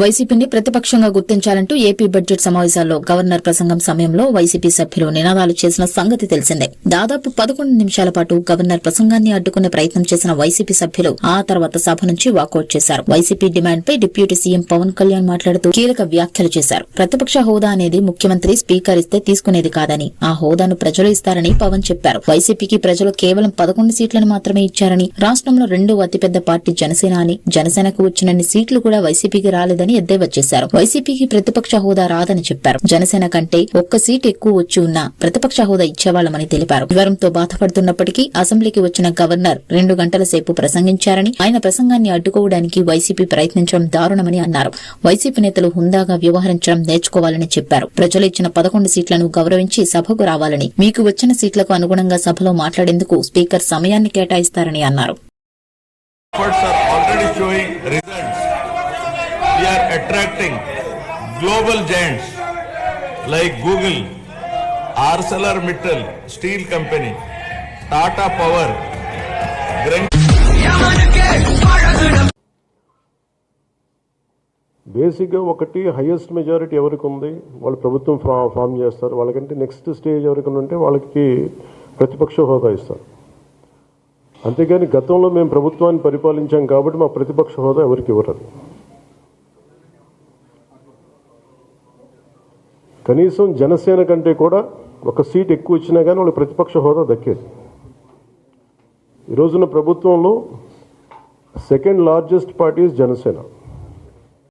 వైసీపీని ప్రతిపక్షంగా గుర్తించాలంటూ ఏపీ బడ్జెట్ సమావేశాల్లో గవర్నర్ ప్రసంగం సమయంలో వైసీపీ సభ్యులు నినాదాలు చేసిన సంగతి తెలిసిందే. దాదాపు పదకొండు నిమిషాల పాటు గవర్నర్ ప్రసంగాన్ని అడ్డుకునే ప్రయత్నం చేసిన వైసీపీ సభ్యులు ఆ తర్వాత సభ నుంచి వాకౌట్ చేశారు. వైసీపీ డిమాండ్ పై డిప్యూటీ సీఎం పవన్ కళ్యాణ్ మాట్లాడుతూ కీలక వ్యాఖ్యలు చేశారు. ప్రతిపక్ష హోదా అనేది ముఖ్యమంత్రి స్పీకర్ ఇస్తే తీసుకునేది కాదని ఆ హోదాను ప్రజలు ఇస్తారని పవన్ చెప్పారు. వైసీపీకి ప్రజలు కేవలం పదకొండు సీట్లను మాత్రమే ఇచ్చారని రాష్ట్రంలో రెండో అతిపెద్ద పార్టీ జనసేన అని జనసేనకు వచ్చినన్ని సీట్లు కూడా వైసీపీకి రాలేదని ఎద్దేవా చేశారు. వైసీపీకి ప్రతిపక్ష హోదా రాదని చెప్పారు. జనసేన కంటే ఒక్క సీట్ ఎక్కువ వచ్చి ఉన్నా ప్రతిపక్ష హోదా ఇచ్చేవాళ్ళమని తెలిపారు. జ్వరంతో బాధపడుతున్నప్పటికీ అసెంబ్లీకి వచ్చిన గవర్నర్ రెండు గంటల సేపు ప్రసంగించారని ఆయన ప్రసంగాన్ని అడ్డుకోవడానికి వైసీపీ ప్రయత్నించడం దారుణమని అన్నారు. వైసీపీ నేతలు హుందాగా వ్యవహరించడం నేర్చుకోవాలని చెప్పారు. ప్రజలు ఇచ్చిన పదకొండు సీట్లను గౌరవించి సభకు రావాలని మీకు వచ్చిన సీట్లకు అనుగుణంగా సభలో మాట్లాడేందుకు స్పీకర్ సమయాన్ని కేటాయిస్తారని అన్నారు. Attracting global giants like Google, ArcelorMittal Steel Company, Tata Power, power బేసిక్గా ఒకటి హైయెస్ట్ మెజారిటీ ఎవరికి ఉంది? వాళ్ళు ప్రభుత్వం ఫా ఫామ్ చేస్తారు. వాళ్ళకంటే నెక్స్ట్ స్టేజ్ ఎవరికి ఉంటే వాళ్ళకి ప్రతిపక్ష హోదా ఇస్తారు. అంతేగాని గతంలో మేము ప్రభుత్వాన్ని పరిపాలించాం కాబట్టి మా ప్రతిపక్ష హోదా ఎవరికి ఇవ్వరు. కనీసం జనసేన కంటే కూడా ఒక సీట్ ఎక్కువ ఇచ్చినా కానీ వాళ్ళకి ప్రతిపక్ష హోదా దక్కేది. ఈ రోజున ప్రభుత్వంలో సెకండ్ లార్జెస్ట్ పార్టీ జనసేన.